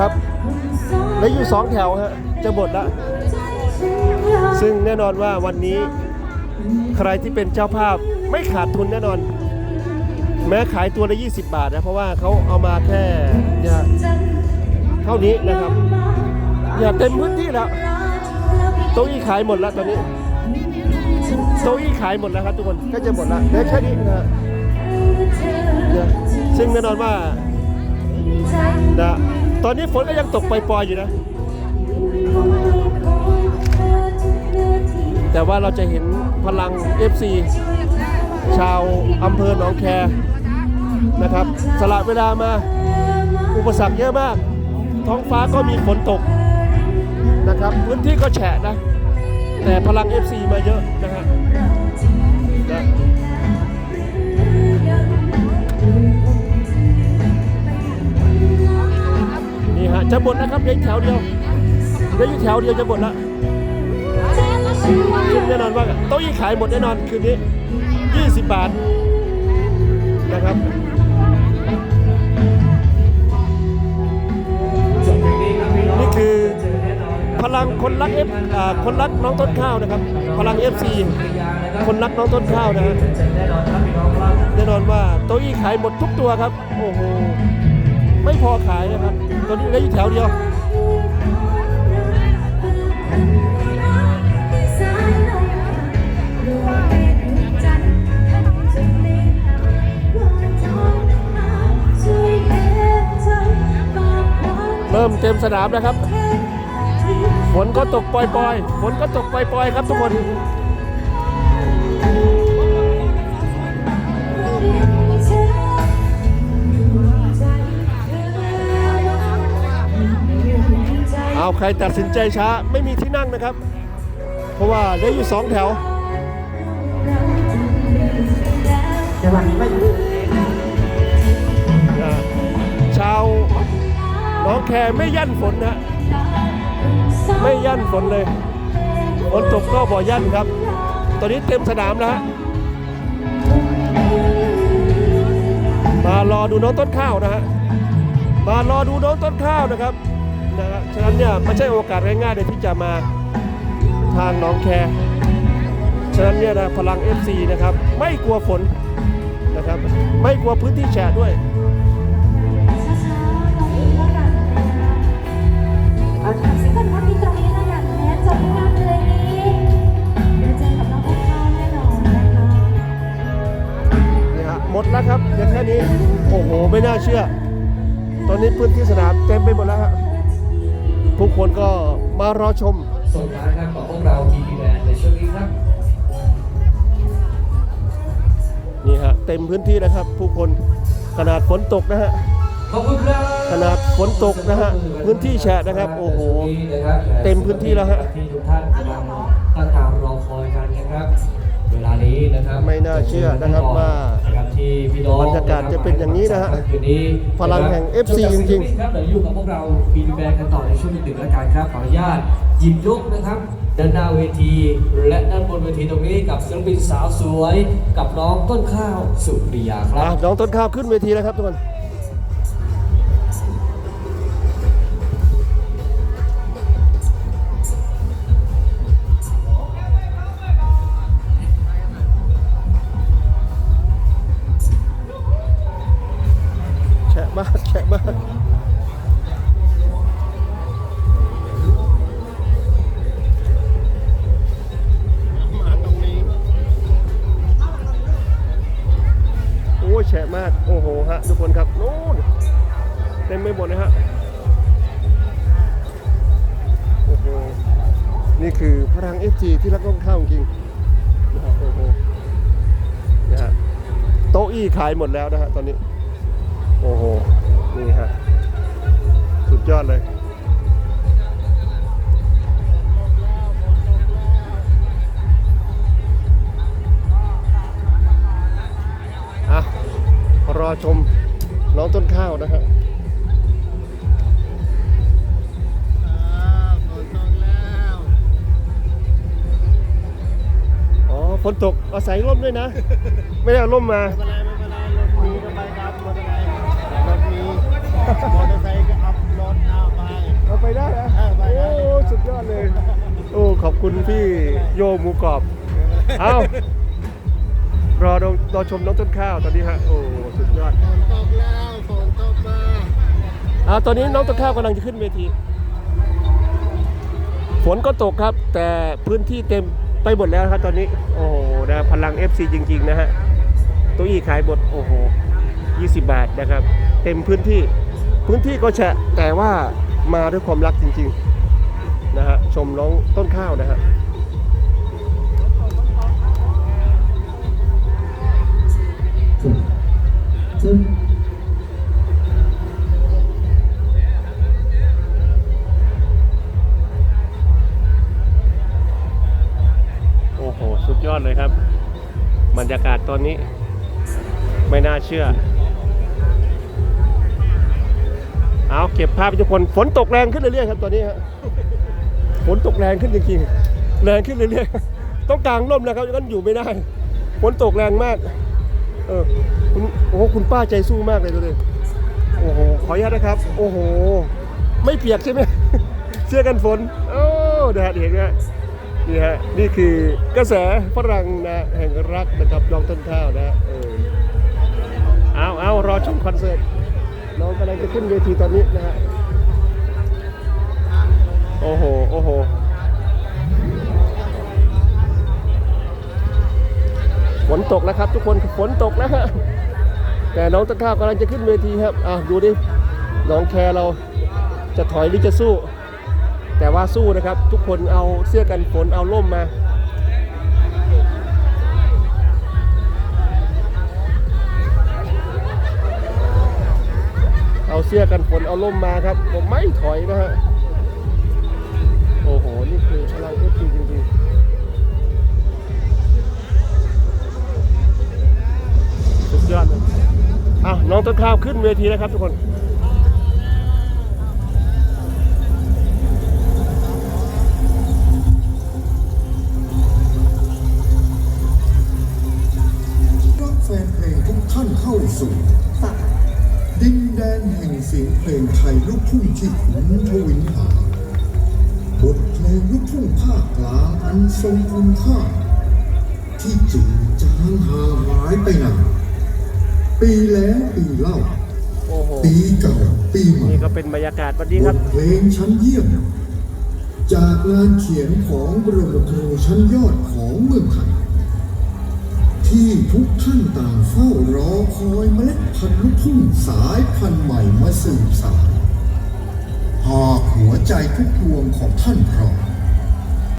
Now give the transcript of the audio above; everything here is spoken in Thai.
ครับเหลือยู่สองแถวฮะจะหมดละซึ่งแน่นอนว่าวันนี้ใครที่เป็นเจ้าภาพไม่ขาดทุนแน่นอน แม้ขายตัวละ 20 บาทนะ เพราะว่าเขาเอามาแค่เนี่ยเท่านี้นะครับอย่าเต็มพื้นที่แล้วโต๊ะอี้ขายหมดแล้วตอนนี้โต๊ะอี้ขายหมดแล้วครับทุกคนก็จะหมดละเหลือแค่นี้นะซึ่งแน่นอนว่านะ ตอนนี้ฝนก็ยังตกปล่อยๆอยู่นะ แต่ว่าเราจะเห็นพลัง FC ชาวอำเภอหนองแคนะครับ สละเวลามา อุปสรรคเยอะมาก ท้องฟ้าก็มีฝนตกนะครับ พื้นที่ก็แฉะนะ แต่พลัง FC มาเยอะนะฮะนะ จะหมดนะครับเหลืออกแถวเดียวเหลืออยู่แถวเดียวจะหมดละซึ่งแน่นอนว่าโต๊ะยี่ขายหมดแน่นอนคืนนี้ 20 บาทนะครับนี่คือพลังคนรักเอฟคนรักน้องต้นข้าวนะครับ พลัง FC คนรักน้องต้นข้าวนะฮะแน่นอนว่าโต๊ะอี้ขายหมดทุกตัวครับ โอ้โหไม่พอขายนะครับ ตัวนี้เหลืออยู่แถวเดียวเริ่มเต็มสนามแล้วครับ ฝนก็ตกปล่อยๆ ฝนก็ตกปล่อยๆ ครับทุกคน เอาใครตัดสินใจช้าไม่มีที่นั่งนะครับ เพราะว่าเหลืออยู่สองแถวชาวน้องแคไม่ยั่นฝนนะไม่ยั่นฝนเลยฝนตกก็บ่ยั่นครับ ตอนนี้เต็มสนามแล้วฮะมารอดูน้องต้นข้าวนะฮะมารอดูน้องต้นข้าวนะครับ นะฮะฉะนั้นเนี่ยไม่ใช่โอกาสง่ายๆเลยที่จะมาทางน้องแคร์ฉะนั้นเนี่ยนะพลัง FC นะครับไม่กลัวฝนนะครับไม่กลัวพื้นที่แฉะด้วยเอาถามซิก่อนว่ามีตรงนี้นะอย่างแม้จบงานเลงนี้เดี๋ยวเจอกับน้องต้นข้าวแน่นอนนะคะนี่ฮะหมดแล้วครับเดี๋ยวแค่นี้โอ้โหไม่น่าเชื่อ ตอนนี้พื้นที่สนามเต็มไปหมดแล้วฮะ ทุกคนก็มารอชมส่งท้ายครับของพวกเราทีพีแบนในช่วงนี้ครับนี่ฮะเต็มพื้นที่แล้วครับ ผู้คนขนาดฝนตกนะฮะขอบคุณครับขนาดฝนตกนะฮะพื้นที่แฉะนะครับ โอ้โหเต็มพื้นที่แล้วฮะที่ทุกท่านกำลังตั้งตารอคอยกันนะครับเวลานี้นะครับไม่น่าเชื่อนะครับว่านะครับที่พี่น้องบรรยากาศจะเป็นอย่างนี้นะฮะคืนนี้พลังแห่ง FC จริงๆครับเดี๋ยวอยู่กับพวกเราพีดีแบนกันต่อในช่วงดึกๆแล้วกันครับขออนุญาตหยิบยกนะครับด้านหน้าเวที และด้านบนเวทีตรงนี้กับศิลปินสาวสวย กับน้องต้นข้าวสุริยาครัอะบน้องต้นข้าวขึ้นเวทีแล้วครับทุกคน คือพลัง FG ที่รักต้องเข้าจริงนะฮะโอ้โหนะฮะโต๊ะอี้ขายหมดแล้วนะฮะตอนนี้ โอ้โห นี่ฮะ สุดยอดเลยอะรอชมน้องต้นข้าวนะฮะ ฝนตกอาศัยร่มด้วยนะ ไม่ได้เอาร่มมาไม่เป็นไรไม่เป็นไรรถมีก็ไปครัรถมีมอเตอร์ไซค์ก็อัพรถเอาไป เอาไปได้นะไปได้ โอ้สุดยอดเลย โอ้ขอบคุณพี่โยหมูกรอบเอารอดรอชมน้องต้นข้าวตอนนี้ฮะโอ้สุดยอดฝนตกแล้วฝนตกมาเอาตอนนี้น้องต้นข้าวกำลังจะขึ้นเวทีฝนก็ตกครับ แต่พื้นที่เต็ม ไปหมดแล้วครับตอนนี้ โอ้โหนะพลัง FC จริง ๆ นะฮะตัวอีขายบทโอ้โห 20 บาทนะครับ เต็มพื้นที่พื้นที่ก็แฉะแต่ว่ามาด้วยความรักจริง ๆ นะฮะ ชมน้องต้นข้าวนะฮะโอดเลยครับ บรรยากาศตอนนี้ ไม่น่าเชื่อ เอาเก็บภาพทุกคนฝนตกแรงขึ้นเรื่อยๆครับตอนนี้ฮะฝนตกแรงขึ้นจริงๆแรงขึ้นเรื่อยๆต้องกางร่มนะครับงั้นอยู่ไม่ได้ฝนตกแรงมาก เออคุณโอ้โหคุณป้าใจสู้มากเลยตัวนี้โอ้โหขออนุญาตนะครับ โอ้โห ไม่เปียกใช่ไหมเสื้อกันฝน โอ้แดดเห็นไหม นี่ฮะนี่คือกระแสฝรั่งนะแห่งรักนะครับน้องต้นข้าวนะเออเอาเอารอชมคอนเสิร์ตน้องกำลังจะขึ้นเวทีตอนนี้นะฮะโอ้โหโอ้โหฝนตกแล้วครับ ทุกคนฝนตกแล้วฮะแต่น้องต้นข้าวกำลังจะขึ้นเวทีครับอะดูดิน้องแคร์เราจะถอยหรือจะสู้ แต่ว่าสู้นะครับทุกคนเอาเสื้อกันฝนเอาล่มมาเอาเสื้อกันฝนเอาล่มมาครับผมไม่ถอยนะฮะโอ้โห นี่คือพลังเอฟซีจริงๆสุดยอดเลยอะน้องต้นข้าวขึ้นเวทีแล้วครับทุกคน เสียงเพลงไทยลูกทุ่งที่ขุนทวินหา บทเพลงลูกทุ่งภาคกลางอันทรงคุณค่า ที่จืดจางห่างหายไปนานปีแล้วปีเล่าโอ้โหปีเก่าปีใหม่นี่ก็เป็นบรรยากาศวันนี้บครับทเพลงชั้นเยี่ยม จากงานเขียนของบรมครูชั้นยอดของเมืองไทย ที่ทุกท่านต่างเฝ้ารอคอยเมล็ดพันธุ์ลูกทุ่งสายพันธุ์ใหม่มาสืบสานหากหัวใจทุกดวงของท่านพร้อม